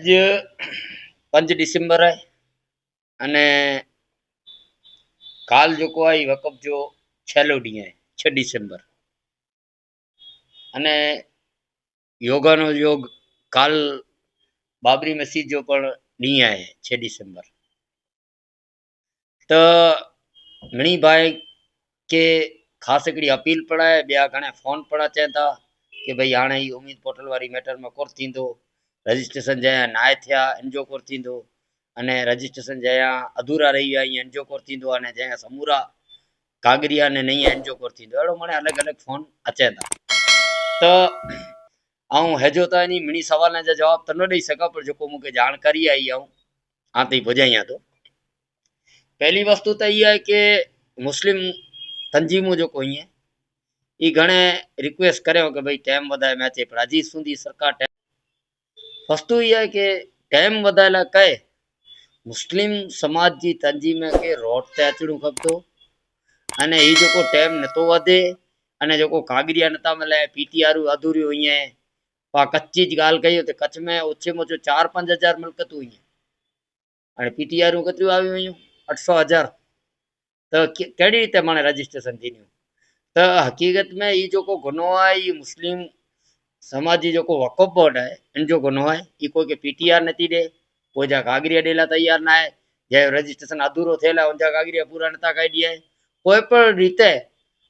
अॼु पंज डिसंबर आहे अने काल जेको आहे ई वक़फ़ जो छहलो ॾींहुं आहे छह डिसंबर अने योगानो योग काल बाबरी मस्जिद जो पण ॾींहुं आहे छह डिसंबर त घणी भाई के ख़ासि हिकिड़ी अपील पिण आहे ॿिया घणा फ़ोन पिण अचनि था की भई हाणे ई उमीद पोर्टल वारी मैटर में कोन थींदो रजिस्ट्रेशन जंहिं नाहे थिया इन जो कोन थींदो अने रजिस्ट्रेशन जंहिं अधूरा रही विया इन जो कोन थींदो अने जंहिं समूरा कागरिया ने नहीं आहिनि जो कोन थींदो अहिड़ो माने अलॻि अलॻि फ़ोन अचनि था त ऐं हेजो त इन मिणी सवालनि जा जवाब त न ॾेई सघां पर जेको मूंखे जानकारी आई आहे हां ताईं ॿुधायां थो पहली वस्तु त इहा आहे की मुस्लिम तंजीमूं जेको ईअं ई घणे रिक्वेस्ट करियो की भई टाइम वधाए में अचे पर अजीत सूंदी सरकार टाइम વસ્તુ એ કે ટાઈમ વધારેલા કહે મુસ્લિમ સમાજની તંજીમે કે રોડ તે અચડું ખપતો અને એ જોકો ટાઈમ નતો વધે અને જોકો કાગરિયા નતા મળે પીટીઆરું અધૂર્યું અહીંયા પા કચ્ચી જ ગાલ કહી તો કચ્છ મેં ઓછેમાં ઓછું ચાર પાંચ હજાર મિલકતું અહીંયા અને પીટીઆરું કેટલું આવ્યું અહીંયા અઠસો હજાર તો કેડી રીતે મને રજીસ્ટ્રેશન થયું તો હકીકત મેં એ જોકો ગુનો આ એ મુસ્લિમ थींदियूं त हक़ीक़त में हीउ जेको गुनो आहे इहो मुस्लिम समाज जी जेको वक़फ़ बोर्ड आहे इन जो गुनो आहे ई कोई खे पी टी आर नथी ॾे कोई जा कागरिया ॾे लाइ तयारु न आहे जंहिं रजिस्ट्रेशन अधूरो थियल आहे उनजा कागरिया पूरा नथा करे ॾिए कोई पण रीते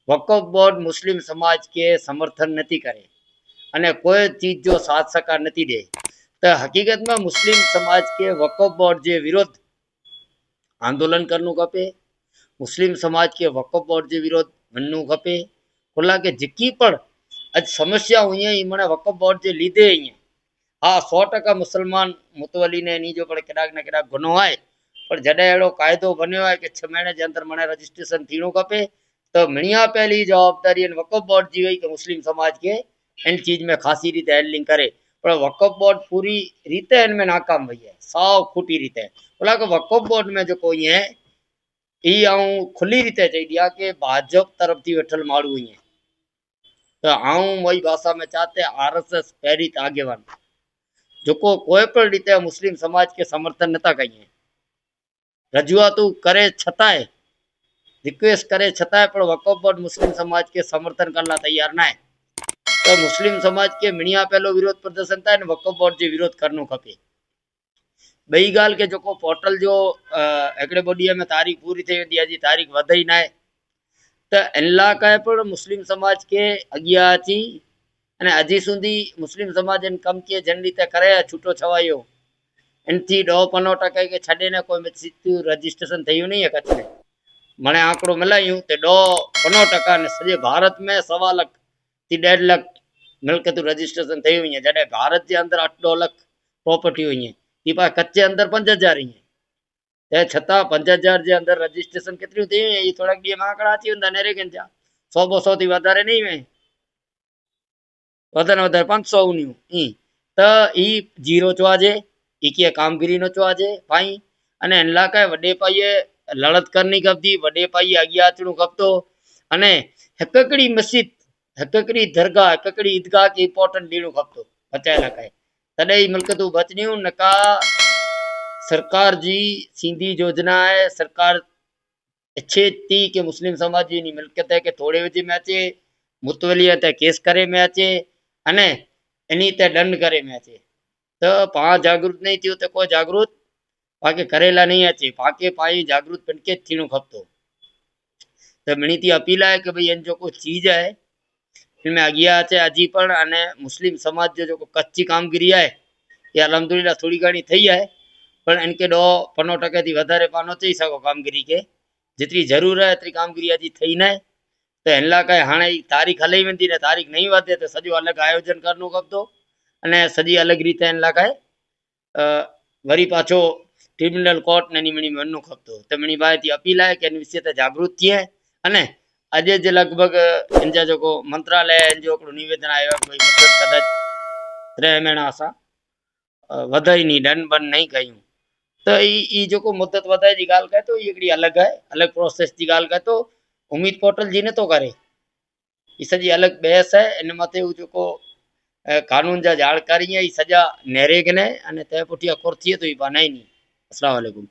वक़फ़ बोर्ड मुस्लिम समाज खे समर्थन नथी करे अने कोई चीज जो साथ सकार नथी ॾे त हक़ीक़त में मुस्लिम समाज खे वक़फ़ बोर्ड जे विरुद्ध आंदोलन करणो खपे मुस्लिम समाज खे वक़फ़ बोर्ड जे विरोध वञणो खपे खुला के આજ સમસ્યા અહીંયા મને વકફ બોર્ડ જે લીધે અહીંયા. હા, સો ટકા મુસલમાન મુતવલીને એની જો પણ કેટલાક ને કેટલાક ગુનો હોય, પણ જડે એડો કાયદો બન્યો હોય કે છ મહિનાની અંદર મને રજીસ્ટ્રેશન થીણું કપે, તો મણિયા પહેલી જવાબદારી અને વકફ બોર્ડજી હોય કે મુસ્લિમ સમાજ કે એની ચીજ મેં ખાસી રીતે હેન્ડલિંગ કરે. પણ વકફ બોર્ડ પૂરી રીતે એનમે નાકામ હોય है સાવ ખોટી રીતે. બોલા કે વકફ બોર્ડ મેં જો કોઈ હે એ આઉં ખુલ્લી રીતે જઈ દયા કે ભાજપ તરફથી વેઠલ માળું અહીંયા. की भाजप तरफ़ थी वेठल माण्हू ईअं त आऊं वही भाषा में चवां त आर एस एस पहिरीं આગેવાન जेको कोई पण रीते मुस्लिम समाज खे समर्थन नथा कनि रजूआतूं करे छतांय रिक्वेस्ट करे छतांय पण वक़फ़ बोर्ड मुस्लिम समाज खे समर्थन करण लाइ तयारु न आहे त मुस्लिम समाज खे मिणिया पहिलो विरोध प्रदर्शन था आहिनि वक़फ़ बोर्ड जे विरोध करणो खपे ॿई ॻाल्हि खे जेको पोर्टल जो अ, हिकिड़े ॿ ॾींहं में तारीख़ पूरी थी वेंदी आहे जी तारीख़ वधई તો એલ્લાકાએ પણ મુસ્લિમ સમાજ કે અગિયાથી અને હજી સુધી મુસ્લિમ સમાજ એને કમકીએ જેની રીતે કરે છૂટો છવાયો. એનાથી ડો પનો ટકા કે છડેને કોઈ સીધું રજીસ્ટ્રેશન થયું નહીં કચ્છને મને આંકડો મળાયું તે ડો પનો ટકા ને સજે ભારત મેં સવા લખથી ડેઢ લખ મિલકતું રજીસ્ટ્રેશન થયું અહીંયા. જ્યારે ભારત જે અંદર આઠ ડો લખ પ્રોપર્ટી અહીંયા. એ પાસે કચ્છે અંદર પંચ હજાર અહીંયા. એ છતાં પંચાયત હજાર જે અંદર રજીસ્ટ્રેશન કેટલું થયું એ થોડાક બે આંકડા થયું અંદર રે ગયા સો બસો થી વધારે નહીં મેં વધારે વધારે પાંચસો નું ઈ. તો ઈ જીરો ચોજે ઈ કે કામગીરીનો ચોજે ભાઈ, અને એલા કઈ વડે પાઈએ લડત કરની કપતી વડે પાઈએ અગિયાચણું કપતો અને હકકડી મસ્જિદ, હકકડી દરગાહ, હકકડી ઈદગાહ કે ઇમ્પોર્ટન્ટ ડીણું કપતો બચાયેલા કઈ. તને ઈ મિલકતું બચન્યું નકા सरकार जी सीधी योजना आहे सरकार इच्छे थी की मुस्लिम समाज जी इन मिल्कियत खे थोरे विच में अचे मुतवलीअ ते केस करे में अचे अने इन ते दंड करे में अचे त पाण जागरूक नहीं थियो त कोई जागरूक पाके करे लाइ नहीं अचे पाके पाई जागरूक पिन खे थियणो खपंदो त मिणी थी अपील आहे की भई इन जेको चीज आहे हिन में अॻियां अचे अॼु पण अने मुस्लिम समाज जो जेको कच्ची कामगिरी आहे इहा अलहमदिल्ला थोरी घणी થઈ आहे પણ એન કે ડો, પનો ટકેથી વધારે પાનો થઈ શકો કામગીરી કે. જેટલી જરૂર હે એટલી કામગીરી હજી થઈ નહીં તો એલા કાંઈ હાણે તારીખ હલાઈ વેંદી ને તારીખ નહીં વધે તો સજુ અલગ આયોજન કરનું કરતો અને સજી અલગ રીતે એલા કાંઈ વરી પાછો ટ્રિબ્યુનલ કોર્ટને નિમણી મનનું ખપતો તેમની પાસેથી અપીલ આવે કે એની વિશે જાગૃત થઈએ. અને આજે જે લગભગ એમજા જોકો મંત્રાલય એમ જો નિવેદન આવ્યો કોઈ કદાચ ત્રણ મહિના આશા વધાઈ નહીં ડન બંધ નહીં કહ્યું तो ये जो को मुद्दत बताए जी गाल का तो ये अलग है अलग प्रोसेस जी गाल का तो उम्मीद पोर्टल जी ने तो करे ये सजी अलग बहस है इन मथे जो को कानून जा जानकारी है ये सजा नेरेग ने अने तय पुठिया कोर थिए तो ये बनाई नहीं अस्सलाम वालेकुम